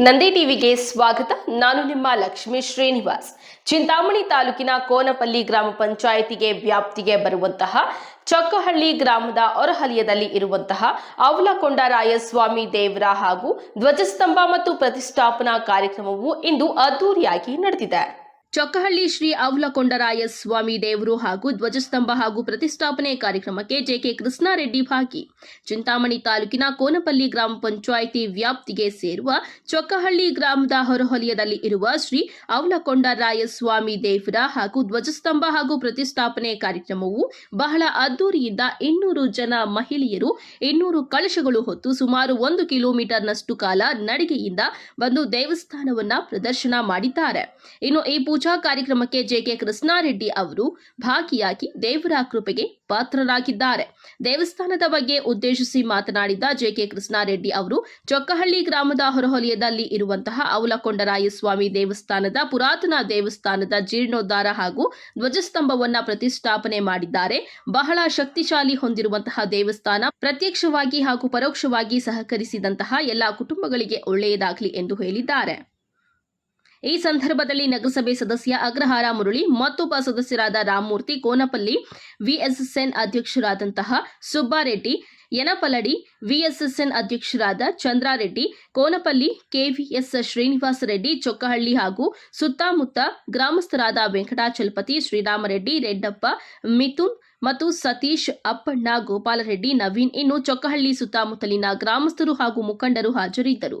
ನಂದಿ ಟಿವಿಗೆ ಸ್ವಾಗತ. ನಾನು ನಿಮ್ಮ ಲಕ್ಷ್ಮೀ ಶ್ರೀನಿವಾಸ್. ಚಿಂತಾಮಣಿ ತಾಲೂಕಿನ ಕೋನಪಲ್ಲಿ ಗ್ರಾಮ ಪಂಚಾಯಿತಿಗೆ ವ್ಯಾಪ್ತಿಗೆ ಬರುವಂತಹ ಚೊಕ್ಕಹಳ್ಳಿ ಗ್ರಾಮದ ಹೊರಹಲಿಯದಲ್ಲಿ ಇರುವಂತಹ ಅವಲಕೊಂಡರಾಯಸ್ವಾಮಿ ದೇವರ ಹಾಗೂ ಧ್ವಜಸ್ತಂಭ ಮತ್ತು ಪ್ರತಿಷ್ಠಾಪನಾ ಕಾರ್ಯಕ್ರಮವು ಇಂದು ಅದ್ದೂರಿಯಾಗಿ ನಡೆದಿದೆ. ಚೊಕ್ಕಹಳ್ಳಿ ಶ್ರೀ ಅವಲಕೊಂಡರಾಯ ಸ್ವಾಮಿ ದೇವರು ಹಾಗೂ ಧ್ವಜಸ್ತಂಭ ಹಾಗೂ ಪ್ರತಿಷ್ಠಾಪನೆ ಕಾರ್ಯಕ್ರಮಕ್ಕೆ ಜೆಕೆ ಕೃಷ್ಣಾರೆಡ್ಡಿ ಭಾಗಿ. ಚಿಂತಾಮಣಿ ತಾಲೂಕಿನ ಕೋನಪಲ್ಲಿ ಗ್ರಾಮ ಪಂಚಾಯಿತಿ ವ್ಯಾಪ್ತಿಗೆ ಸೇರುವ ಚೊಕ್ಕಹಳ್ಳಿ ಗ್ರಾಮದ ಹೊರಹೊಲಯದಲ್ಲಿ ಇರುವ ಶ್ರೀ ಅವಲಕೊಂಡರಾಯ ಸ್ವಾಮಿ ದೇವರ ಹಾಗೂ ಧ್ವಜಸ್ತಂಭ ಹಾಗೂ ಪ್ರತಿಷ್ಠಾಪನೆ ಕಾರ್ಯಕ್ರಮವು ಬಹಳ ಅದ್ದೂರಿಯಿಂದ ಇನ್ನೂರು ಜನ ಮಹಿಳೆಯರು, ಇನ್ನೂರು ಕಳಶಗಳು ಹೊತ್ತು ಸುಮಾರು ಒಂದು ಕಿಲೋಮೀಟರ್ನಷ್ಟು ಕಾಲ ನಡಿಗೆಯಿಂದ ಬಂದು ದೇವಸ್ಥಾನವನ್ನ ಪ್ರದರ್ಶನ ಮಾಡಿದ್ದಾರೆ. ಇನ್ನು ಈ ಪೂಜಾ ಕಾರ್ಯಕ್ರಮಕ್ಕೆ ಜೆಕೆ ಕೃಷ್ಣಾರೆಡ್ಡಿ ಅವರು ಭಾಗಿಯಾಗಿ ದೇವರ ಕೃಪೆಗೆ ಪಾತ್ರರಾಗಿದ್ದಾರೆ. ದೇವಸ್ಥಾನದ ಬಗ್ಗೆ ಉದ್ದೇಶಿಸಿ ಮಾತನಾಡಿದ ಜೆಕೆ ಕೃಷ್ಣಾರೆಡ್ಡಿ ಅವರು, ಚೊಕ್ಕಹಳ್ಳಿ ಗ್ರಾಮದ ಹೊರಹೊಲಯದಲ್ಲಿ ಇರುವಂತಹ ಅವಲಕೊಂಡರಾಯ ಸ್ವಾಮಿ ದೇವಸ್ಥಾನದ ಪುರಾತನ ದೇವಸ್ಥಾನದ ಜೀರ್ಣೋದ್ಧಾರ ಹಾಗೂ ಧ್ವಜಸ್ತಂಭವನ್ನ ಪ್ರತಿಷ್ಠಾಪನೆ ಮಾಡಿದ್ದಾರೆ. ಬಹಳ ಶಕ್ತಿಶಾಲಿ ಹೊಂದಿರುವಂತಹ ದೇವಸ್ಥಾನ, ಪ್ರತ್ಯಕ್ಷವಾಗಿ ಹಾಗೂ ಪರೋಕ್ಷವಾಗಿ ಸಹಕರಿಸಿದಂತಹ ಎಲ್ಲಾ ಕುಟುಂಬಗಳಿಗೆ ಒಳ್ಳೆಯದಾಗಲಿ ಎಂದು ಹೇಳಿದ್ದಾರೆ. ಈ ಸಂದರ್ಭದಲ್ಲಿ ನಗರಸಭೆ ಸದಸ್ಯ ಅಗ್ರಹಾರ ಮುರಳಿ, ಮತ್ತೊಬ್ಬ ಸದಸ್ಯರಾದ ರಾಮಮೂರ್ತಿ ಕೋನಪಲ್ಲಿ, ವಿಎಸ್ಎಸ್ಎನ್ ಅಧ್ಯಕ್ಷರಾದಂತಹ ಸುಬ್ಬಾರೆಡ್ಡಿ, ಯನಪಲಡಿ, ವಿಎಸ್ಎಸ್ಎನ್ ಅಧ್ಯಕ್ಷರಾದ ಚಂದ್ರಾರೆಡ್ಡಿ, ಕೋನಪಲ್ಲಿ ಕೆವಿಎಸ್ ಶ್ರೀನಿವಾಸ ರೆಡ್ಡಿ, ಚೊಕ್ಕಹಳ್ಳಿ ಹಾಗೂ ಸುತ್ತಮುತ್ತ ಗ್ರಾಮಸ್ಥರಾದ ವೆಂಕಟಾಚಲಪತಿ ಶ್ರೀರಾಮರೆಡ್ಡಿ, ರೆಡ್ಡಪ್ಪ, ಮಿಥುನ್ ಮತ್ತು ಸತೀಶ್ ಅಪ್ಪಣ್ಣ, ಗೋಪಾಲರೆಡ್ಡಿ, ನವೀನ್ ಇನ್ನು ಚೊಕ್ಕಹಳ್ಳಿ ಸುತ್ತಮುತ್ತಲಿನ ಗ್ರಾಮಸ್ಥರು ಹಾಗೂ ಮುಖಂಡರು ಹಾಜರಿದ್ದರು.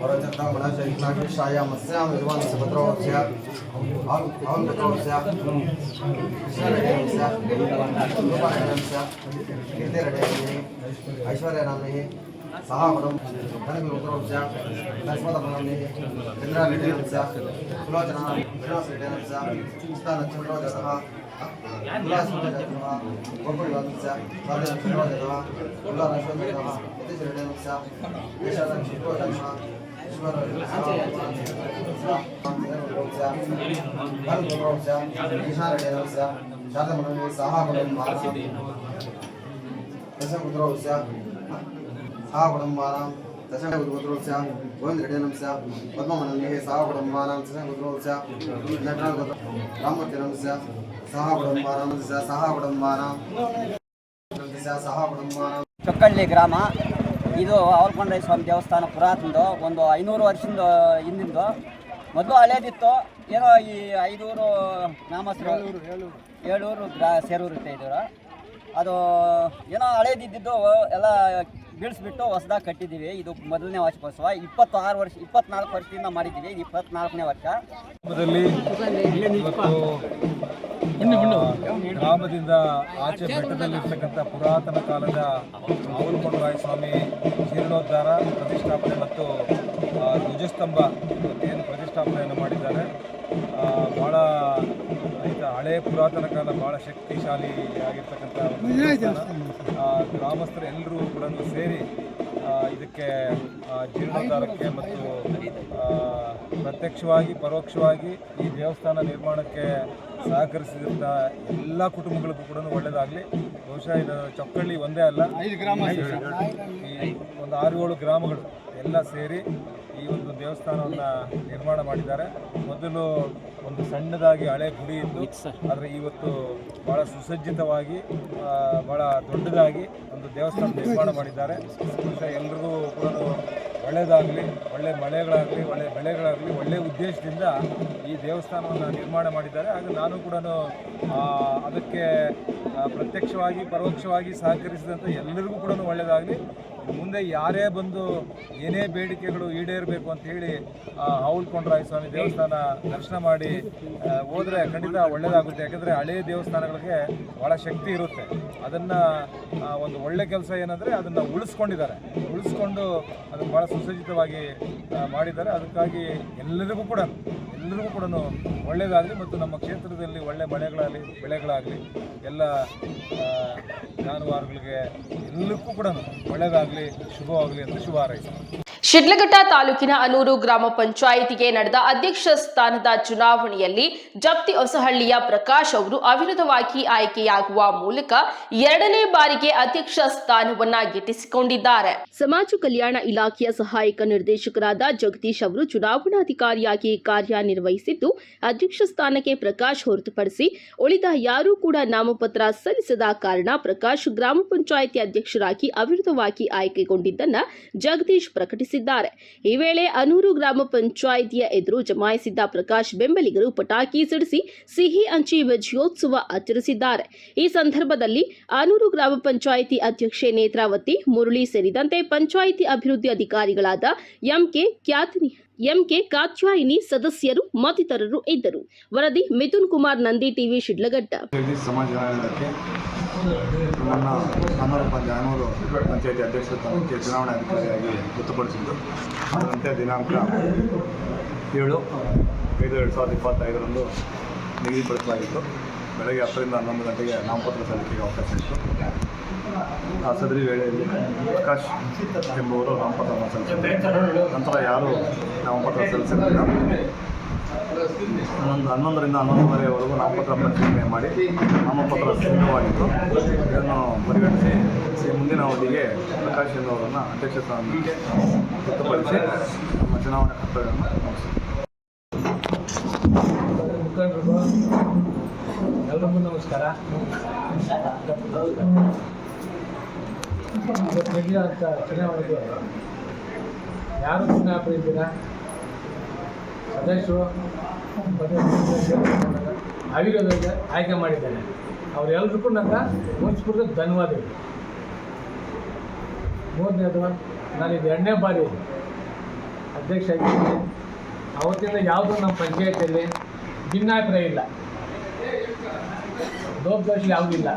वरचन्द्रमणशैलाक्षायामस्यां विद्वांसपत्रोऽस्य अहङ्कत्रोऽस्य कृष्णरेड्डयस्य गोपालरेड्डयस्य कीर्तिरेड्डयः ऐश्वर्यनाम्निः सहावरं धनविरुद्रोऽस्य लक्ष्मणनाम्निः चन्द्रारेड्डयस्य सुलोचना श्रीनिवासरेड्डयस्य स्थानचन्द्रोजतः उल्लासरेड्डयः गोकुलवासस्य स्वाधीनचन्द्रोजतः उल्लासरेड्डयः यतिश्रेड्डयस्य यशलक्ष्मीरोजतः शारदमनोनि सहागुणं दशमुद्रोस्य सहागुणम्बानां दशमुद्रोस्य गोविन्दरेड्डनस्य पद्ममननिः सहागुणम्बानां दशमुद्रोस्य रामतीरंस्य सहागुणम्बानां सहागुणम्बानां सहागुणम्बानां ಚೊಕ್ಕಳ್ಳಿ ಗ್ರಾಮ. ಇದು ಅವಲ್ಕೊಂಡ್ರೈ ಸ್ವಾಮಿ ದೇವಸ್ಥಾನ ಪುರಾತನದು ಒಂದು ಐನೂರು ವರ್ಷದ ಹಿಂದಿಂದು. ಮೊದಲು ಹಳೇದಿತ್ತು. ಏನೋ ಈ ಐದೂರು ನಾಮಸ್ರು ಏಳೂರು ಗ್ರಾ ಸೇರೂರು ಇರುತ್ತೆ ಇದು. ಅದು ಏನೋ ಹಳೇದಿದ್ದು ಎಲ್ಲ ಬೀಳಿಸ್ಬಿಟ್ಟು ಹೊಸದಾಗಿ ಕಟ್ಟಿದ್ದೀವಿ. ಇದು ಮೊದಲನೇ ವಾರ್ಷಿಕೋತ್ಸವ. ಇಪ್ಪತ್ತು ಆರು ವರ್ಷ ಇಪ್ಪತ್ನಾಲ್ಕು ವರ್ಷದಿಂದ ಮಾಡಿದ್ದೀವಿ. ಇದು ಇಪ್ಪತ್ನಾಲ್ಕನೇ ವರ್ಷ. ಗ್ರಾಮದಿಂದ ಆಚೆ ಬೆಟ್ಟದಲ್ಲಿರ್ತಕ್ಕಂಥ ಪುರಾತನ ಕಾಲದ ಆವಲ್ಕೊಂಡರಾಯ ಸ್ವಾಮಿ ಜೀರ್ಣೋದ್ಧಾರ ಪ್ರತಿಷ್ಠಾಪನೆ ಮತ್ತು ಧ್ವಜಸ್ತಂಭ ಏನು ಪ್ರತಿಷ್ಠಾಪನೆಯನ್ನು ಮಾಡಿದ್ದಾರೆ. ಭಾಳ ಈಗ ಹಳೆ ಪುರಾತನ ಕಾಲ ಭಾಳ ಶಕ್ತಿಶಾಲಿ ಆಗಿರ್ತಕ್ಕಂಥ ಒಂದು ಆ, ಗ್ರಾಮಸ್ಥರು ಎಲ್ಲರೂ ಕೂಡ ಸೇರಿ ಇದಕ್ಕೆ ಜೀರ್ಣೋದ್ಧಾರಕ್ಕೆ ಮತ್ತು ಪ್ರತ್ಯಕ್ಷವಾಗಿ ಪರೋಕ್ಷವಾಗಿ ಈ ದೇವಸ್ಥಾನ ನಿರ್ಮಾಣಕ್ಕೆ ಸಹಕರಿಸಿದಂಥ ಎಲ್ಲ ಕುಟುಂಬಗಳಿಗೂ ಕೂಡ ಒಳ್ಳೆಯದಾಗಲಿ ಬಹುಶಃ ಇದು ಚೊಕ್ಕಳ್ಳಿ ಒಂದೇ ಅಲ್ಲ. ಈ ಒಂದು ಆರು ಏಳು ಗ್ರಾಮಗಳು ಎಲ್ಲ ಸೇರಿ ಈ ಒಂದು ದೇವಸ್ಥಾನವನ್ನು ನಿರ್ಮಾಣ ಮಾಡಿದ್ದಾರೆ. ಮೊದಲು ಒಂದು ಸಣ್ಣದಾಗಿ ಹಳೆ ಗುಡಿ ಇತ್ತು. ಆದರೆ ಇವತ್ತು ಭಾಳ ಸುಸಜ್ಜಿತವಾಗಿ ಭಾಳ ದೊಡ್ಡದಾಗಿ ಒಂದು ದೇವಸ್ಥಾನ ನಿರ್ಮಾಣ ಮಾಡಿದ್ದಾರೆ. ಬಹುಶಃ ಎಲ್ರಿಗೂ ಕೂಡ ಒಳ್ಳೆಯದಾಗಲಿ ಒಳ್ಳೆ ಮಳೆಗಳಾಗಲಿ, ಒಳ್ಳೆ ಬೆಳೆಗಳಾಗಲಿ ಒಳ್ಳೆಯ ಉದ್ದೇಶದಿಂದ ಈ ದೇವಸ್ಥಾನವನ್ನು ನಿರ್ಮಾಣ ಮಾಡಿದ್ದಾರೆ. ಹಾಗೆ ನಾನು ಕೂಡ ಅದಕ್ಕೆ ಪ್ರತ್ಯಕ್ಷವಾಗಿ, ಪರೋಕ್ಷವಾಗಿ ಸಹಕರಿಸಿದಂಥ ಎಲ್ಲರಿಗೂ ಕೂಡ ಒಳ್ಳೆಯದಾಗಲಿ ಮುಂದೆ ಯಾರೇ ಬಂದು ಏನೇ ಬೇಡಿಕೆಗಳು ಈಡೇರಬೇಕು ಅಂತ ಹೇಳಿ ಹಾವುಲ್ಕೊಂಡ್ರಾಯ ಸ್ವಾಮಿ ದೇವಸ್ಥಾನ ದರ್ಶನ ಮಾಡಿ ಹೋದರೆ ಖಂಡಿತ ಒಳ್ಳೆಯದಾಗುತ್ತೆ ಯಾಕಂದರೆ ಹಳೆಯ ದೇವಸ್ಥಾನಗಳಿಗೆ ಭಾಳ ಶಕ್ತಿ ಇರುತ್ತೆ. ಅದನ್ನು ಒಂದು ಒಳ್ಳೆ ಕೆಲಸ ಏನಂದರೆ ಅದನ್ನು ಉಳಿಸ್ಕೊಂಡಿದ್ದಾರೆ. ಉಳಿಸ್ಕೊಂಡು ಅದನ್ನು ಭಾಳ ಸುಸಜ್ಜಿತವಾಗಿ ಮಾಡಿದ್ದಾರೆ. ಅದಕ್ಕಾಗಿ ಎಲ್ಲರಿಗೂ ಕೂಡ ಎಲ್ಲರಿಗೂ ಕೂಡ ಒಳ್ಳೆಯದಾಗಲಿ ಮತ್ತು ನಮ್ಮ ಕ್ಷೇತ್ರದಲ್ಲಿ ಒಳ್ಳೆ ಮಳೆಗಳಾಗಲಿ, ಬೆಳೆಗಳಾಗಲಿ, ಎಲ್ಲ ಜಾನುವಾರುಗಳಿಗೆ ಎಲ್ಲಕ್ಕೂ ಕೂಡ ಒಳ್ಳೆಯದಾಗಲಿ ಶುಭವಾಗಲಿ ಅಂತ ಶುಭ ಹಾರೈಸ್ತೀನಿ. ಶಿಡ್ಲಘಟ್ಟ ತಾಲೂಕಿನ ಅನೂರು ಗ್ರಾಮ ಪಂಚಾಯಿತಿಗೆ ನಡೆದ ಅಧ್ಯಕ್ಷ ಸ್ಥಾನದ ಚುನಾವಣೆಯಲ್ಲಿ ಜಪ್ತಿ ಹೊಸಹಳ್ಳಿಯ ಪ್ರಕಾಶ್ ಅವರು ಅವಿರೋಧವಾಗಿ ಆಯ್ಕೆಯಾಗುವ ಮೂಲಕ ಎರಡನೇ ಬಾರಿಗೆ ಅಧ್ಯಕ್ಷ ಸ್ಥಾನವನ್ನ ಗಿಟ್ಟಿಸಿಕೊಂಡಿದ್ದಾರೆ. ಸಮಾಜ ಕಲ್ಯಾಣ ಇಲಾಖೆಯ ಸಹಾಯಕ ನಿರ್ದೇಶಕರಾದ ಜಗದೀಶ್ ಅವರು ಚುನಾವಣಾಧಿಕಾರಿಯಾಗಿ ಕಾರ್ಯನಿರ್ವಹಿಸಿದ್ದು, ಅಧ್ಯಕ್ಷ ಸ್ಥಾನಕ್ಕೆ ಪ್ರಕಾಶ್ ಹೊರತುಪಡಿಸಿ ಉಳಿದ ಯಾರೂ ಕೂಡ ನಾಮಪತ್ರ ಸಲ್ಲಿಸದ ಕಾರಣ ಪ್ರಕಾಶ್ ಗ್ರಾಮ ಪಂಚಾಯಿತಿ ಅಧ್ಯಕ್ಷರಾಗಿ ಅವಿರೋಧವಾಗಿ ಆಯ್ಕೆಗೊಂಡಿದ್ದನ್ನ ಜಗದೀಶ್ ಪ್ರಕಟಿಸಿದ್ದಾರೆ ಈ ವೇಳೆ ಅನೂರು ಗ್ರಾಮ ಪಂಚಾಯಿತಿಯ ಎದುರು ಜಮಾಯಿಸಿದ್ದ ಪ್ರಕಾಶ್ ಬೆಂಬಲಿಗರು ಪಟಾಕಿ ಸಿಡಿಸಿ ಸಿಹಿ ಹಂಚಿ ವಿಜಯೋತ್ಸವ ಆಚರಿಸಿದ್ದಾರೆ. ಈ ಸಂದರ್ಭದಲ್ಲಿ ಅನೂರು ಗ್ರಾಮ ಪಂಚಾಯಿತಿ ಅಧ್ಯಕ್ಷೆ ನೇತ್ರಾವತಿ, ಮುರಳಿ ಸೇರಿದಂತೆ ಪಂಚಾಯಿತಿ ಅಭಿವೃದ್ಧಿ ಅಧಿಕಾರಿಗಳಾದ ಎಂಕೆ ಖ್ಯಾತಿನಿ, ಎಂಕೆ ಕಾತ್ಯಾಯಿನಿ ಸದಸ್ಯರು ಮತ್ತಿತರರು ಇದ್ದರು. ವರದಿ ಮಿಥುನ್ ಕುಮಾರ್ ನಂದಿ ಟಿವಿ ಶಿಡ್ಲಘಟ್ಟ. ನನ್ನ ಹನ್ನೂರು ಜಾನೂರು ಪಂಚಾಯತಿ ಅಧ್ಯಕ್ಷ ಸ್ಥಾನಕ್ಕೆ ಚುನಾವಣಾಧಿಕಾರಿಯಾಗಿ ಗೊತ್ತುಪಡಿಸಿದ್ದು. ಅದರಂತೆ ದಿನಾಂಕ ಏಳು, ಐದು, ಎರಡು ಸಾವಿರದ ಇಪ್ಪತ್ತೈದರಂದು ನಿಗದಿಪಡಿಸಲಾಗಿತ್ತು. ಬೆಳಗ್ಗೆ ಹತ್ತರಿಂದ ಹನ್ನೊಂದು ಗಂಟೆಗೆ ನಾಮಪತ್ರ ಸಲ್ಲಿಕೆಗೆ ಅವಕಾಶ ಇತ್ತು. ಆ ಸದರಿ ವೇಳೆಯಲ್ಲಿ ಪ್ರಕಾಶ್ ಎಂಬುವರು ನಾಮಪತ್ರವನ್ನು ಸಲ್ಲಿಸಿದರು ನಂತರ ಯಾರು ನಾಮಪತ್ರ ಸಲ್ಲಿಸಿರಲಿಲ್ಲ. ಹನ್ನೊಂದು ಹನ್ನೊಂದರಿಂದ ಹನ್ನೊಂದುವರೆವರೆಗೂ ನಾಮಪತ್ರ ಪರಿಶೀಲನೆ ಮಾಡಿ ನಾಮಪತ್ರ ಸಿದ್ಧವಾಗಿತ್ತು ಇದನ್ನು ಪರಿಗಣಿಸಿ ಮುಂದಿನ ಅವಧಿಗೆ ಪ್ರಕಾಶ್ ಎನ್ನುವರನ್ನು ಅಧ್ಯಕ್ಷ ಸ್ಥಾನಕ್ಕೆ ಗೊತ್ತುಪಡಿಸಿ ನಮ್ಮ ಚುನಾವಣೆ ಕರ್ತವ್ಯವನ್ನು ಎಲ್ರಿಗೂ ನಮಸ್ಕಾರ. ನಡೆಯುವಂಥ ಚುನಾವಣೆಗೆ ಯಾರು ಚುನಾವಣೆಯಿದ್ದೀರಾ ಸದಸ್ಯರು ಅವಿರೋಧವಾಗಿ ಆಯ್ಕೆ ಮಾಡಿದ್ದಾರೆ ಅವರೆಲ್ಲರಿಗೂ ನನ್ನ ಮುನ್ಸ್ಪೂರ್ತಿ ಧನ್ಯವಾದಗಳು ಮೂರನೇದು ನಾನು ಇದು ಎರಡನೇ ಬಾರಿ ಅಧ್ಯಕ್ಷ ಆಗಿದ್ದೀನಿ. ಅವತ್ತಿಂದ ಯಾವುದೂ ನಮ್ಮ ಪಂಚಾಯತಿಯಲ್ಲಿ ಭಿನ್ನಾಭಿಪ್ರಾಯ ಇಲ್ಲ. ಲೋಪದೋಷ ಯಾವುದೂ ಇಲ್ಲ.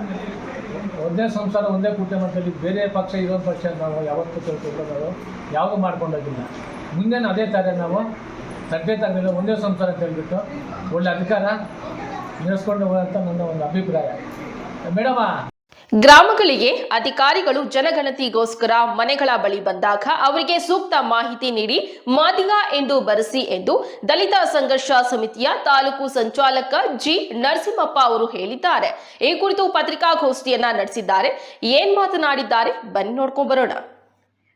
ಒಂದೇ ಸಂಸಾರ, ಒಂದೇ ಕುಟುಂಬದಲ್ಲಿ ಬೇರೆ ಪಕ್ಷ ಇರೋ ಪಕ್ಷ ನಾವು ಯಾವತ್ತೂ ನಾವು ಯಾವುದೂ ಮಾಡ್ಕೊಂಡೋಗಿಲ್ಲ ಮುಂದೆ ಅದೇ ಥರ ನಾವು ತಗಲಿಲ್ಲ ಒಂದೇ ಸಂಸಾರ ಅಂತ ಒಳ್ಳೆ ಅಧಿಕಾರ ನಡೆಸ್ಕೊಂಡು ಹೋಗೋಂಥ ನನ್ನ ಒಂದು ಅಭಿಪ್ರಾಯ. ಮೇಡಮ! ಗ್ರಾಮಗಳಿಗೆ ಅಧಿಕಾರಿಗಳು ಜನಗಣತಿಗೋಸ್ಕರ ಮನೆಗಳ ಬಳಿ ಬಂದಾಗ ಅವರಿಗೆ ಸೂಕ್ತ ಮಾಹಿತಿ ನೀಡಿ ಮಾದಿಗ ಎಂದು ಬರೆಸಿ ಎಂದು ದಲಿತ ಸಂಘರ್ಷ ಸಮಿತಿಯ ತಾಲೂಕು ಸಂಚಾಲಕ ಜಿ ನರಸಿಂಹಪ್ಪ ಅವರು ಹೇಳಿದ್ದಾರೆ. ಈ ಕುರಿತು ಪತ್ರಿಕಾಗೋಷ್ಠಿಯನ್ನ ನಡೆಸಿದ್ದಾರೆ. ಏನ್ ಮಾತನಾಡಿದ್ದಾರೆ? ಬನ್ನಿ ನೋಡ್ಕೊಂಡ್ ಬರೋಣ.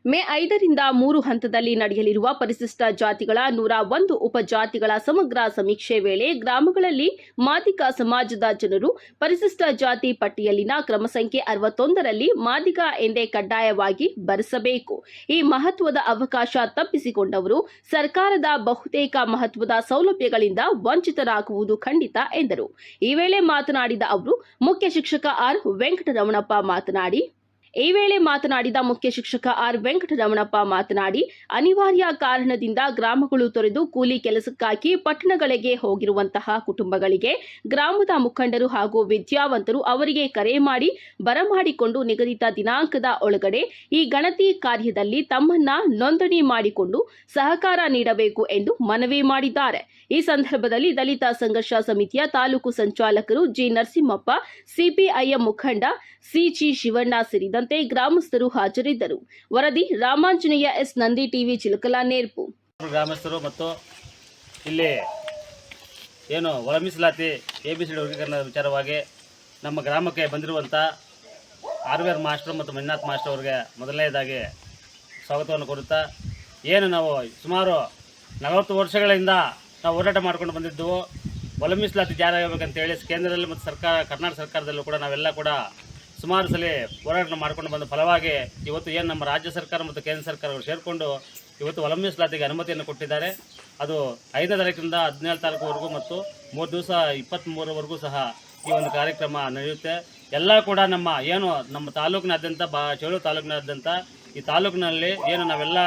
ಮೇ ಐದರಿಂದ ಮೂರು ಹಂತದಲ್ಲಿ ನಡೆಯಲಿರುವ ಪರಿಶಿಷ್ಟ ಜಾತಿಗಳ ನೂರ ಒಂದು ಉಪಜಾತಿಗಳ ಸಮಗ್ರ ಸಮೀಕ್ಷೆ ವೇಳೆ ಗ್ರಾಮಗಳಲ್ಲಿ ಮಾದಿಗ ಸಮಾಜದ ಜನರು ಪರಿಶಿಷ್ಟ ಜಾತಿ ಪಟ್ಟಿಯಲ್ಲಿನ ಕ್ರಮ ಸಂಖ್ಯೆ ಅರವತ್ತೊಂದರಲ್ಲಿ ಮಾದಿಗ ಎಂದೇ ಕಡ್ಡಾಯವಾಗಿ ಬರೆಸಬೇಕು ಈ ಮಹತ್ವದ ಅವಕಾಶ ತಪ್ಪಿಸಿಕೊಂಡವರು ಸರ್ಕಾರದ ಬಹುತೇಕ ಮಹತ್ವದ ಸೌಲಭ್ಯಗಳಿಂದ ವಂಚಿತರಾಗುವುದು ಖಂಡಿತ ಎಂದರು. ಈ ವೇಳೆ ಮಾತನಾಡಿದ ಅವರು, ಮುಖ್ಯ ಶಿಕ್ಷಕ ಆರ್. ವೆಂಕಟರಮಣಪ್ಪ ಮಾತನಾಡಿ ಈ ವೇಳೆ ಮಾತನಾಡಿದ ಮುಖ್ಯ ಶಿಕ್ಷಕ ಆರ್ ವೆಂಕಟರಮಣಪ್ಪ ಮಾತನಾಡಿ, ಅನಿವಾರ್ಯ ಕಾರಣದಿಂದ ಗ್ರಾಮಗಳು ತೊರೆದು ಕೂಲಿ ಕೆಲಸಕ್ಕಾಗಿ ಪಟ್ಟಣಗಳಿಗೆ ಹೋಗಿರುವಂತಹ ಕುಟುಂಬಗಳಿಗೆ ಗ್ರಾಮದ ಮುಖಂಡರು ಹಾಗೂ ವಿದ್ಯಾವಂತರು ಅವರಿಗೆ ಕರೆ ಮಾಡಿ ಬರಮಾಡಿಕೊಂಡು ನಿಗದಿತ ದಿನಾಂಕದ ಒಳಗಡೆ ಈ ಗಣತಿ ಕಾರ್ಯದಲ್ಲಿ ತಮ್ಮನ್ನ ನೋಂದಣಿ ಮಾಡಿಕೊಂಡು ಸಹಕಾರ ನೀಡಬೇಕು ಎಂದು ಮನವಿ ಮಾಡಿದ್ದಾರೆ. ಈ ಸಂದರ್ಭದಲ್ಲಿ ದಲಿತ ಸಂಘರ್ಷ ಸಮಿತಿಯ ತಾಲೂಕು ಸಂಚಾಲಕರು ಜಿ ನರಸಿಂಹಪ್ಪ, ಸಿಪಿಐಎಂ ಮುಖಂಡ ಸಿಜಿ ಶಿವಣ್ಣ ಸೇರಿದಂತೆ ಗ್ರಾಮಸ್ಥರು ಹಾಜರಿದ್ದರು. ವರದಿ Ramanjaneya S. Nandi TV Chilakalanerpu. ಗ್ರಾಮಸ್ಥರು ಮತ್ತು ಇಲ್ಲಿ ಏನು ಒಳ ಮೀಸಲಾತಿ ಎ ಬಿ ಸಿ ಡಿ ವರ್ಗೀಕರಣದ ವಿಚಾರವಾಗಿ ನಮ್ಮ ಗ್ರಾಮಕ್ಕೆ ಬಂದಿರುವಂಥ ಆರ್ ಮಾಸ್ಟರ್ ಮತ್ತು ಮಂಜುನಾಥ್ ಮಾಸ್ಟರ್ ಅವರಿಗೆ ಮೊದಲನೇದಾಗಿ ಸ್ವಾಗತವನ್ನು ಕೊಡುತ್ತಾ, ಏನು ನಾವು ಸುಮಾರು ನಲವತ್ತು ವರ್ಷಗಳಿಂದ ನಾವು ಹೋರಾಟ ಮಾಡ್ಕೊಂಡು ಬಂದಿದ್ದೆವು. ಒಳ ಮೀಸಲಾತಿ ಜಾರಿ ಆಗಬೇಕಂತೇಳಿ ಕೇಂದ್ರದಲ್ಲಿ ಮತ್ತು ಸರ್ಕಾರ, ಕರ್ನಾಟಕ ಸರ್ಕಾರದಲ್ಲೂ ಕೂಡ ನಾವೆಲ್ಲ ಕೂಡ ಸುಮಾರು ಸಲ ಹೋರಾಟ ಮಾಡ್ಕೊಂಡು ಬಂದ ಫಲವಾಗಿ ಇವತ್ತು ಏನು ನಮ್ಮ ರಾಜ್ಯ ಸರ್ಕಾರ ಮತ್ತು ಕೇಂದ್ರ ಸರ್ಕಾರಗಳು ಸೇರಿಕೊಂಡು ಇವತ್ತು ಮೀಸಲಾತಿಗೆ ಅನುಮತಿಯನ್ನು ಕೊಟ್ಟಿದ್ದಾರೆ. ಅದು ಐದನೇ ತಾರೀಕಿನಿಂದ ಹದಿನೇಳು ತಾರೀಕುವರೆಗೂ ಮತ್ತು ಮೂರು ದಿವಸ ಇಪ್ಪತ್ತ್ಮೂರವರೆಗೂ ಸಹ ಈ ಒಂದು ಕಾರ್ಯಕ್ರಮ ನಡೆಯುತ್ತೆ. ಎಲ್ಲ ಕೂಡ ನಮ್ಮ ಏನು ನಮ್ಮ ತಾಲೂಕಿನಾದ್ಯಂತ, ಬಾ ಚೇಳು ತಾಲೂಕಿನಾದ್ಯಂತ ಈ ತಾಲೂಕಿನಲ್ಲಿ ಏನು ನಾವೆಲ್ಲ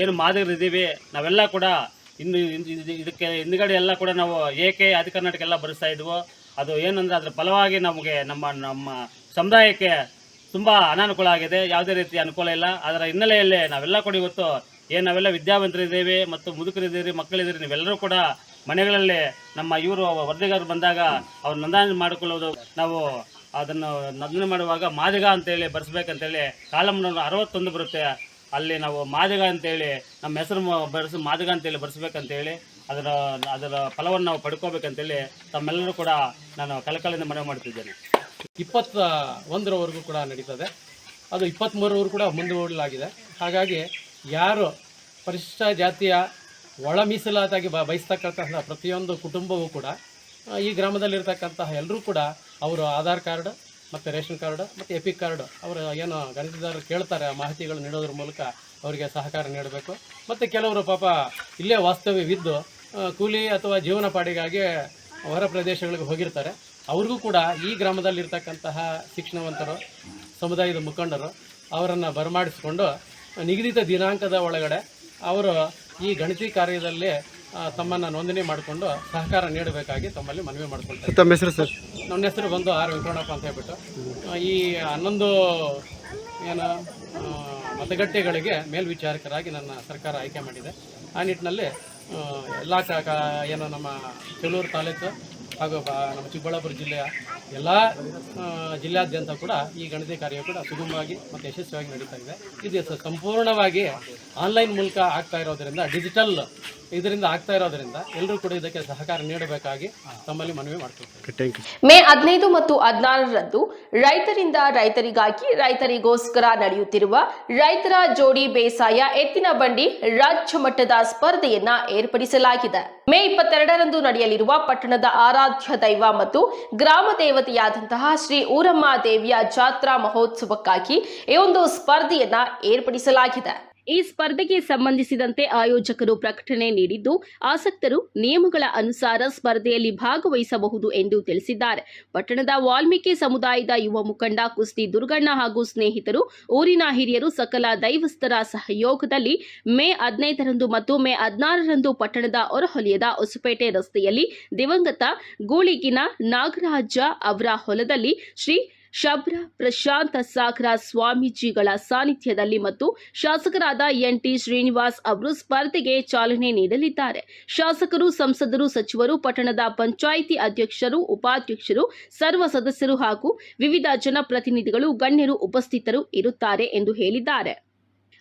ಏನು ಮಾದರಿದ್ದೀವಿ ನಾವೆಲ್ಲ ಕೂಡ ಇನ್ನು ಇದ್- ಇದ್- ಇದಕ್ಕೆ ಹಿಂದ್ಗಡೆ ಎಲ್ಲ ಕೂಡ ನಾವು ಏಕೆ ಆದಿ ಕರ್ನಾಟಕ ಎಲ್ಲ ಬರೆಸ್ತಾ ಇದ್ವು, ಅದು ಏನಂದರೆ ಅದ್ರ ಫಲವಾಗಿ ನಮಗೆ ನಮ್ಮ ನಮ್ಮ ಸಮುದಾಯಕ್ಕೆ ತುಂಬ ಅನಾನುಕೂಲ ಆಗಿದೆ. ಯಾವುದೇ ರೀತಿ ಅನುಕೂಲ ಇಲ್ಲ. ಅದರ ಹಿನ್ನೆಲೆಯಲ್ಲಿ ನಾವೆಲ್ಲ ಕೂಡ ಇವತ್ತು ಏನು ನಾವೆಲ್ಲ ವಿದ್ಯಾವಂತರಿದ್ದೀವಿ ಮತ್ತು ಮುದುಕರಿದ್ದೀರಿ, ಮಕ್ಕಳಿದ್ದೀರಿ, ನೀವೆಲ್ಲರೂ ಕೂಡ ಮನೆಗಳಲ್ಲಿ ನಮ್ಮ ಇವರು ವರದಿಗಾರರು ಬಂದಾಗ ಅವ್ರು ನೋಂದಣಿ ಮಾಡಿಕೊಳ್ಳೋದು ನಾವು ಅದನ್ನು ನೋಂದಣಿ ಮಾಡುವಾಗ ಮಾದಿಗ ಅಂತೇಳಿ ಬರೆಸ್ಬೇಕಂತೇಳಿ ಕಾಲಮ್ ಅರವತ್ತೊಂದು ಬರುತ್ತೆ. ಅಲ್ಲಿ ನಾವು ಮಾದಿಗ ಅಂತೇಳಿ ನಮ್ಮ ಹೆಸರು ಬರೆಸಿ ಮಾದಿಗ ಅಂತೇಳಿ ಬರೆಸ್ಬೇಕಂತೇಳಿ ಅದರ ಅದರ ಫಲವನ್ನು ನಾವು ಪಡ್ಕೋಬೇಕಂತೇಳಿ ತಮ್ಮೆಲ್ಲರೂ ಕೂಡ ನಾನು ಕಳಕಳಿಯಿಂದ ಮನವಿ ಮಾಡ್ತಿದ್ದೇನೆ. ಇಪ್ಪತ್ತ ಒಂದರವರೆಗೂ ಕೂಡ ನಡೀತದೆ. ಅದು ಇಪ್ಪತ್ತ್ಮೂರವರೆಗೂ ಕೂಡ ಮುಂದೂಡಲಾಗಿದೆ. ಹಾಗಾಗಿ ಯಾರು ಪರಿಶಿಷ್ಟ ಜಾತಿಯ ಒಳ ಮೀಸಲಾತಾಗಿ ಬ ಬಯಸ್ತಕ್ಕಂತಹ ಪ್ರತಿಯೊಂದು ಕುಟುಂಬವೂ ಕೂಡ ಈ ಗ್ರಾಮದಲ್ಲಿರ್ತಕ್ಕಂತಹ ಎಲ್ಲರೂ ಕೂಡ ಅವರು ಆಧಾರ್ ಕಾರ್ಡ್ ಮತ್ತು ರೇಷನ್ ಕಾರ್ಡ್ ಮತ್ತು ಎಪಿಕ್ ಕಾರ್ಡ್ ಅವರು ಏನು ಗಣಿತದಾರರು ಕೇಳ್ತಾರೆ ಆ ಮಾಹಿತಿಗಳು ನೀಡೋದ್ರ ಮೂಲಕ ಅವರಿಗೆ ಸಹಕಾರ ನೀಡಬೇಕು. ಮತ್ತು ಕೆಲವರು ಪಾಪ ಇಲ್ಲೇ ವಾಸ್ತವ್ಯವಿದ್ದು ಕೂಲಿ ಅಥವಾ ಜೀವನಪಾಡಿಗಾಗಿ ಹೊರ ಪ್ರದೇಶಗಳಿಗೆ ಹೋಗಿರ್ತಾರೆ. ಅವ್ರಿಗೂ ಕೂಡ ಈ ಗ್ರಾಮದಲ್ಲಿರ್ತಕ್ಕಂತಹ ಶಿಕ್ಷಣವಂತರು ಸಮುದಾಯದ ಮುಖಂಡರು ಅವರನ್ನು ಬರಮಾಡಿಸಿಕೊಂಡು ನಿಗದಿತ ದಿನಾಂಕದ ಒಳಗಡೆ ಅವರು ಈ ಗಣತಿ ಕಾರ್ಯದಲ್ಲಿ ತಮ್ಮನ್ನು ನೋಂದಣಿ ಮಾಡಿಕೊಂಡು ಸಹಕಾರ ನೀಡಬೇಕಾಗಿ ತಮ್ಮಲ್ಲಿ ಮನವಿ ಮಾಡ್ಕೊಳ್ತಾರೆ. ತಮ್ಮ ಹೆಸರು ಸರ್? ನನ್ನ ಹೆಸರು ಬಂದು ಆರ್ ವೆಂಕಟಪ್ಪ ಅಂತ ಹೇಳ್ಬಿಟ್ಟು ಈ ಹನ್ನೊಂದು ಏನು ಮತಗಟ್ಟೆಗಳಿಗೆ ಮೇಲ್ವಿಚಾರಕರಾಗಿ ನನ್ನ ಸರ್ಕಾರ ಆಯ್ಕೆ ಮಾಡಿದೆ. ಆ ನಿಟ್ಟಿನಲ್ಲಿ ಎಲ್ಲ ಕ ಕ- ಏನು ನಮ್ಮ ಚೆಲೂರು ತಾಲೂಕು ಹಾಗೂ ನಮ್ಮ ಚಿಕ್ಕಬಳ್ಳಾಪುರ ಜಿಲ್ಲೆಯ ಎಲ್ಲ ಜಿಲ್ಲಾದ್ಯಂತ ಕೂಡ ಈ ಗಣತಿ ಕಾರ್ಯ ಕೂಡ ಸುಗಮವಾಗಿ ಮತ್ತು ಯಶಸ್ವಿಯಾಗಿ ನಡೀತಾ ಇದೆ. ಇದು ಸಂಪೂರ್ಣವಾಗಿ ಆನ್ಲೈನ್ ಮೂಲಕ ಆಗ್ತಾ ಇರೋದರಿಂದ ಡಿಜಿಟಲ್ ಇದರಿಂದ ಆಗ್ತಾ ಇರೋದ್ರಿಂದ ಎಲ್ಲರೂ ಕೂಡ ಇದಕ್ಕೆ ಸಹಕಾರ ನೀಡಬೇಕಾಗಿ ತಮ್ಮಲ್ಲಿ ಮನವಿ ಮಾಡ್ತೀವಿ ಥ್ಯಾಂಕ್ ಯು ಮೇ ಹದಿನೈದು ಮತ್ತು ಹದಿನಾರರಂದು ರೈತರಿಂದ ರೈತರಿಗಾಗಿ ರೈತರಿಗೋಸ್ಕರ ನಡೆಯುತ್ತಿರುವ ರೈತರ ಜೋಡಿ ಬೇಸಾಯ ಎತ್ತಿನ ಬಂಡಿ ರಾಜ್ಯ ಮಟ್ಟದ ಸ್ಪರ್ಧೆಯನ್ನ ಏರ್ಪಡಿಸಲಾಗಿದೆ. ಮೇ ಇಪ್ಪತ್ತೆರಡರಂದು ನಡೆಯಲಿರುವ ಪಟ್ಟಣದ ಆರಾಧ್ಯ ದೈವ ಮತ್ತು ಗ್ರಾಮ ದೇವತೆಯಾದಂತಹ ಶ್ರೀ ಊರಮ್ಮ ದೇವಿಯ ಜಾತ್ರಾ ಮಹೋತ್ಸವಕ್ಕಾಗಿ ಈ ಒಂದು ಸ್ಪರ್ಧೆಯನ್ನ ಏರ್ಪಡಿಸಲಾಗಿದೆ. ಈ ಸ್ಪರ್ಧೆಗೆ ಸಂಬಂಧಿಸಿದಂತೆ ಆಯೋಜಕರು ಪ್ರಕಟಣೆ ನೀಡಿದ್ದು, ಆಸಕ್ತರು ನಿಯಮಗಳ ಅನುಸಾರ ಸ್ಪರ್ಧೆಯಲ್ಲಿ ಭಾಗವಹಿಸಬಹುದು ಎಂದು ತಿಳಿಸಿದ್ದಾರೆ. ಪಟ್ಟಣದ ವಾಲ್ಮೀಕಿ ಸಮುದಾಯದ ಯುವ ಮುಖಂಡ ಕುಸ್ತಿ ದುರ್ಗಣ್ಣ ಹಾಗೂ ಸ್ನೇಹಿತರು, ಊರಿನ ಹಿರಿಯರು ಸಕಲ ದೈವಸ್ಥರ ಸಹಯೋಗದಲ್ಲಿ ಮೇ ಹದಿನೈದರಂದು ಮತ್ತು ಮೇ ಹದಿನಾರರಂದು ಪಟ್ಟಣದ ಹೊರಹೊಲಿಯದ ಹೊಸಪೇಟೆ ರಸ್ತೆಯಲ್ಲಿ ದಿವಂಗತ ಗೂಳಿಗಿನ ನಾಗರಾಜ ಅವರ ಹೊಲದಲ್ಲಿ ಶ್ರೀ ಶಬ್ರ, ಪ್ರಶಾಂತ ಸಾಗರ ಸ್ವಾಮೀಜಿಗಳ ಸಾನ್ನಿಧ್ಯದಲ್ಲಿ ಮತ್ತು ಶಾಸಕರಾದ ಎನ್ ಟಿ ಶ್ರೀನಿವಾಸ್ ಅವರು ಸ್ಪರ್ಧೆಗೆ ಚಾಲನೆ ನೀಡಲಿದ್ದಾರೆ. ಶಾಸಕರು, ಸಂಸದರು, ಸಚಿವರು, ಪಟ್ಟಣದ ಪಂಚಾಯಿತಿ ಅಧ್ಯಕ್ಷರು, ಉಪಾಧ್ಯಕ್ಷರು, ಸರ್ವ ಸದಸ್ಯರು ಹಾಗೂ ವಿವಿಧ ಜನಪ್ರತಿನಿಧಿಗಳು, ಗಣ್ಯರು ಉಪಸ್ಥಿತರು ಇರುತ್ತಾರೆ ಎಂದು ಹೇಳಿದ್ದಾರೆ.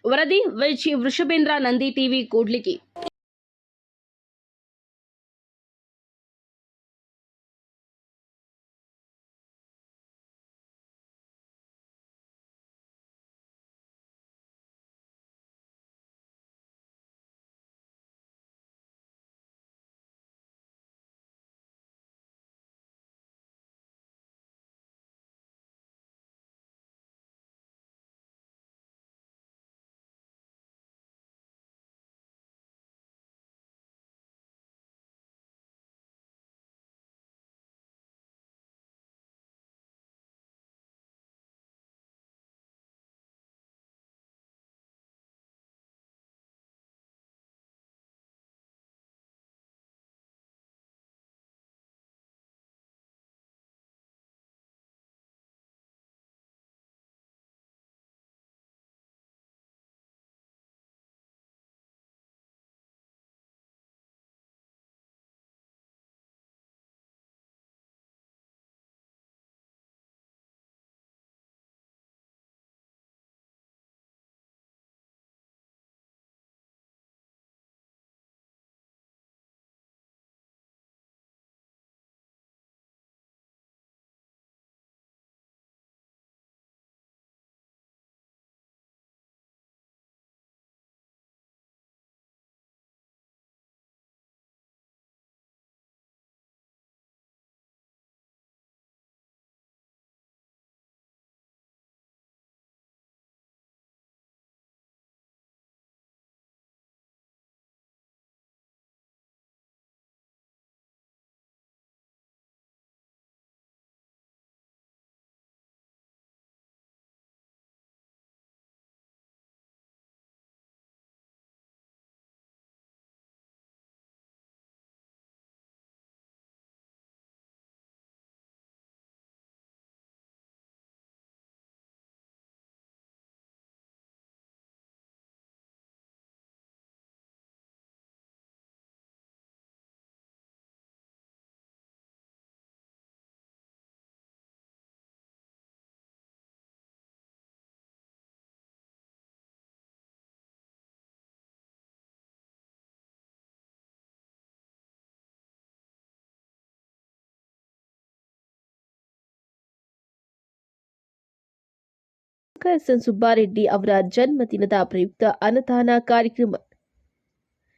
ವರದಿ Vrishabhendra, Nandi TV, Kudligi. S N Subbareddy ಅವರ ಜನ್ಮದಿನದ ಪ್ರಯುಕ್ತ ಅನುದಾನ ಕಾರ್ಯಕ್ರಮ.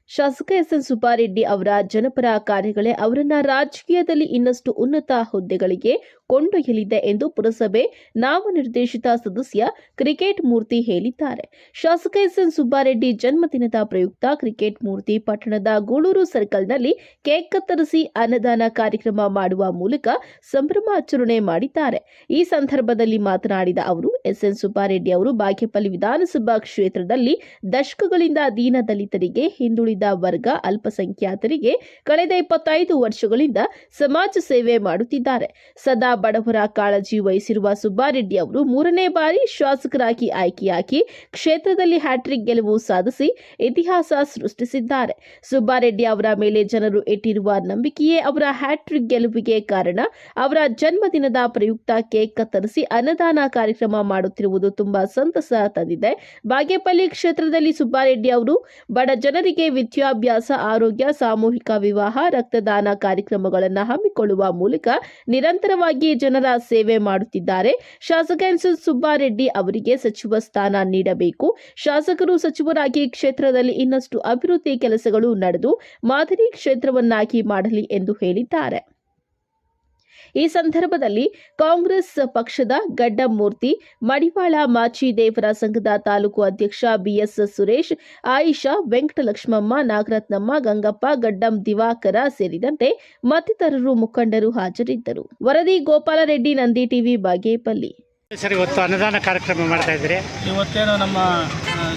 ಶಾಸಕ ಎಸ್ ಎನ್ ಸುಬ್ಬಾರೆಡ್ಡಿ ಅವರ ಜನಪರ ಕಾರ್ಯಗಳೇ ಅವರನ್ನ ರಾಜಕೀಯದಲ್ಲಿ ಇನ್ನಷ್ಟು ಉನ್ನತ ಹುದ್ದೆಗಳಿಗೆ ಕೊಂಡೊಯ್ಯಲಿದೆ ಎಂದು ಪುರಸಭೆ ನಾಮನಿರ್ದೇಶಿತ ಸದಸ್ಯ ಕ್ರಿಕೆಟ್ ಮೂರ್ತಿ ಹೇಳಿದ್ದಾರೆ. ಶಾಸಕ ಎಸ್ ಎನ್ ಸುಬ್ಬಾರೆಡ್ಡಿ ಜನ್ಮದಿನದ ಪ್ರಯುಕ್ತ ಕ್ರಿಕೆಟ್ ಮೂರ್ತಿ ಪಟ್ಟಣದ ಗೂಳೂರು ಸರ್ಕಲ್ನಲ್ಲಿ ಕೇಕ್ ಕತ್ತರಿಸಿ ಅನ್ನದಾನ ಕಾರ್ಯಕ್ರಮ ಮಾಡುವ ಮೂಲಕ ಸಂಭ್ರಮಾಚರಣೆ ಮಾಡಿದ್ದಾರೆ. ಈ ಸಂದರ್ಭದಲ್ಲಿ ಮಾತನಾಡಿದ ಅವರು ಎಸ್ ಎನ್ ಸುಬ್ಬಾರೆಡ್ಡಿ ಅವರು ಬಾಗೇಪಲ್ಲಿ ವಿಧಾನಸಭಾ ಕ್ಷೇತ್ರದಲ್ಲಿ ದಶಕಗಳಿಂದ ದೀನ ದಲಿತರಿಗೆ ಹಿಂದುಳಿದ ವರ್ಗ ಅಲ್ಪಸಂಖ್ಯಾತರಿಗೆ ಕಳೆದ ಇಪ್ಪತ್ತೈದು ವರ್ಷಗಳಿಂದ ಸಮಾಜ ಸೇವೆ ಮಾಡುತ್ತಿದ್ದಾರೆ. ಸದಾ ಬಡವರ ಕಾಳಜಿ ವಹಿಸಿರುವ ಸುಬ್ಬಾರೆಡ್ಡಿ ಅವರು ಮೂರನೇ ಬಾರಿ ಶಾಸಕರಾಗಿ ಆಯ್ಕೆಯಾಗಿ ಕ್ಷೇತ್ರದಲ್ಲಿ ಹ್ಯಾಟ್ರಿಕ್ ಗೆಲುವು ಸಾಧಿಸಿ ಇತಿಹಾಸ ಸೃಷ್ಟಿಸಿದ್ದಾರೆ. ಸುಬ್ಬಾರೆಡ್ಡಿ ಅವರ ಮೇಲೆ ಜನರು ಇಟ್ಟಿರುವ ನಂಬಿಕೆಯೇ ಅವರ ಹ್ಯಾಟ್ರಿಕ್ ಗೆಲುವಿಗೆ ಕಾರಣ. ಅವರ ಜನ್ಮದಿನದ ಪ್ರಯುಕ್ತ ಕೇಕ್ ಕತ್ತರಿಸಿ ಅನ್ನದಾನ ಕಾರ್ಯಕ್ರಮ ಮಾಡುತ್ತಿರುವುದು ತುಂಬಾ ಸಂತಸ ತಂದಿದೆ. ಬಾಗೇಪಲ್ಲಿ ಕ್ಷೇತ್ರದಲ್ಲಿ ಸುಬ್ಬಾರೆಡ್ಡಿ ಅವರು ಬಡ ಜನರಿಗೆ ವಿದ್ಯಾಭ್ಯಾಸ, ಆರೋಗ್ಯ, ಸಾಮೂಹಿಕ ವಿವಾಹ, ರಕ್ತದಾನ ಕಾರ್ಯಕ್ರಮಗಳನ್ನು ಹಮ್ಮಿಕೊಳ್ಳುವ ಮೂಲಕ ನಿರಂತರವಾಗಿ ಜನರ ಸೇವೆ ಮಾಡುತ್ತಿದ್ದಾರೆ. ಶಾಸಕ ಎನ್ ಸುಬ್ಬಾರೆಡ್ಡಿ ಅವರಿಗೆ ಸಚಿವ ಸ್ಥಾನ ನೀಡಬೇಕು. ಶಾಸಕರು ಸಚಿವರಾಗಿ ಕ್ಷೇತ್ರದಲ್ಲಿ ಇನ್ನಷ್ಟು ಅಭಿವೃದ್ಧಿ ಕೆಲಸಗಳು ನಡೆದು ಮಾದರಿ ಕ್ಷೇತ್ರವನ್ನಾಗಿ ಮಾಡಲಿ ಎಂದು ಹೇಳಿದ್ದಾರೆ. ಈ ಸಂದರ್ಭದಲ್ಲಿ ಕಾಂಗ್ರೆಸ್ ಪಕ್ಷದ ಗಡ್ಡಮೂರ್ತಿ ಮಡಿವಾಳ ಮಾಚಿ ದೇವರ ಸಂಘದ ತಾಲೂಕು ಅಧ್ಯಕ್ಷ ಬಿಎಸ್ ಸುರೇಶ್ ಆಯಿಷಾ ವೆಂಕಟಲಕ್ಷ್ಮಮ್ಮ ನಾಗರತ್ನಮ್ಮ ಗಂಗಪ್ಪ ಗಡ್ಡಂ ದಿವಾಕರ ಸೇರಿದಂತೆ ಮತ್ತಿತರರು ಮುಖಂಡರು ಹಾಜರಿದ್ದರು. ವರದಿ ಗೋಪಾಲರೆಡ್ಡಿ ನಂದಿ ಟಿವಿ ಬಾಗೇಪಲ್ಲಿ. ಸರ್ ಇವತ್ತು ಅನ್ನದಾನ ಕಾರ್ಯಕ್ರಮ ಮಾಡ್ತಾ ಇದ್ದೀರಿ. ಇವತ್ತೇನು ನಮ್ಮ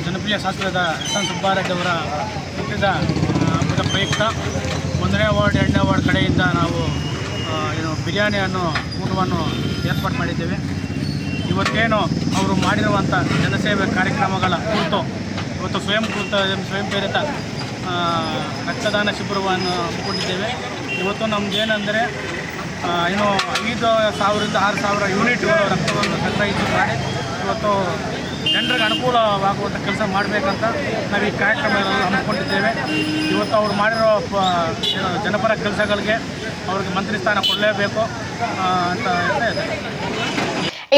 ಜನಪ್ರಿಯ ಶಾಸಕರಾದ ಎಸ್ ಎನ್ ಸುಬ್ಬಾರೆಡ್ಡಿ ಅವರ ಹುಟ್ಟಿದ ಪ್ರಯುಕ್ತ ಒಂದನೇ ವಾರ್ಡ್ ಎರಡನೇ ವಾರ್ಡ್ ಕಡೆಯಿಂದ ನಾವು ಬಿರಿಯಾನಿ ಅನ್ನೋ ಊಟವನ್ನು ಏರ್ಪಾಡು ಮಾಡಿದ್ದೇವೆ. ಇವತ್ತೇನು ಅವರು ಮಾಡಿರುವಂಥ ಜನಸೇವೆ ಕಾರ್ಯಕ್ರಮಗಳ ಕುರಿತು ಇವತ್ತು ಸ್ವಯಂ ಕೃತ ಸ್ವಯಂ ಪ್ರೇರಿತ ರಕ್ತದಾನ ಶಿಬಿರವನ್ನು ಕೊಟ್ಟಿದ್ದೇವೆ ಇವತ್ತು ನಮ್ದೇನೆಂದರೆ ಆ, ಏನು ಐದು ಸಾವಿರದಿಂದ ಆರು ಸಾವಿರ ಯೂನಿಟ್ಗಳು ರಕ್ತವನ್ನು ಸಂಗ್ರಹಿಸಿ ಮಾಡಿ ಇವತ್ತು ಜನರಿಗೆ ಅನುಕೂಲವಾಗುವಂಥ ಕೆಲಸ ಮಾಡಬೇಕಂತ ನಾವು ಈ ಕಾರ್ಯಕ್ರಮ ಹಮ್ಮಿಕೊಂಡಿದ್ದೇವೆ. ಇವತ್ತು ಅವ್ರು ಮಾಡಿರೋ ಜನಪರ ಕೆಲಸಗಳಿಗೆ ಅವ್ರಿಗೆ ಮಂತ್ರಿ ಸ್ಥಾನ ಕೊಡಲೇಬೇಕು ಅಂತ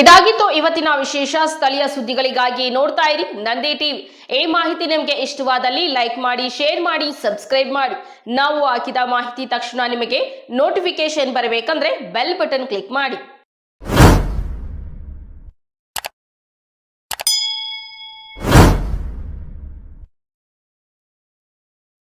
ಇದಾಗಿತ್ತು ಇವತ್ತಿನ ವಿಶೇಷ. ಸ್ಥಳೀಯ ಸುದ್ದಿಗಳಿಗಾಗಿ ನೋಡ್ತಾ ಇರಿ ನಂದಿ ಟಿವಿ. ಈ ಮಾಹಿತಿ ನಿಮಗೆ ಇಷ್ಟವಾದಲ್ಲಿ ಲೈಕ್ ಮಾಡಿ, ಶೇರ್ ಮಾಡಿ, ಸಬ್ಸ್ಕ್ರೈಬ್ ಮಾಡಿ. ನಾವು ಹಾಕಿದ ಮಾಹಿತಿ ತಕ್ಷಣ ನಿಮಗೆ ನೋಟಿಫಿಕೇಶನ್ ಬರಬೇಕಂದ್ರೆ ಬೆಲ್ ಬಟನ್ ಕ್ಲಿಕ್ ಮಾಡಿ.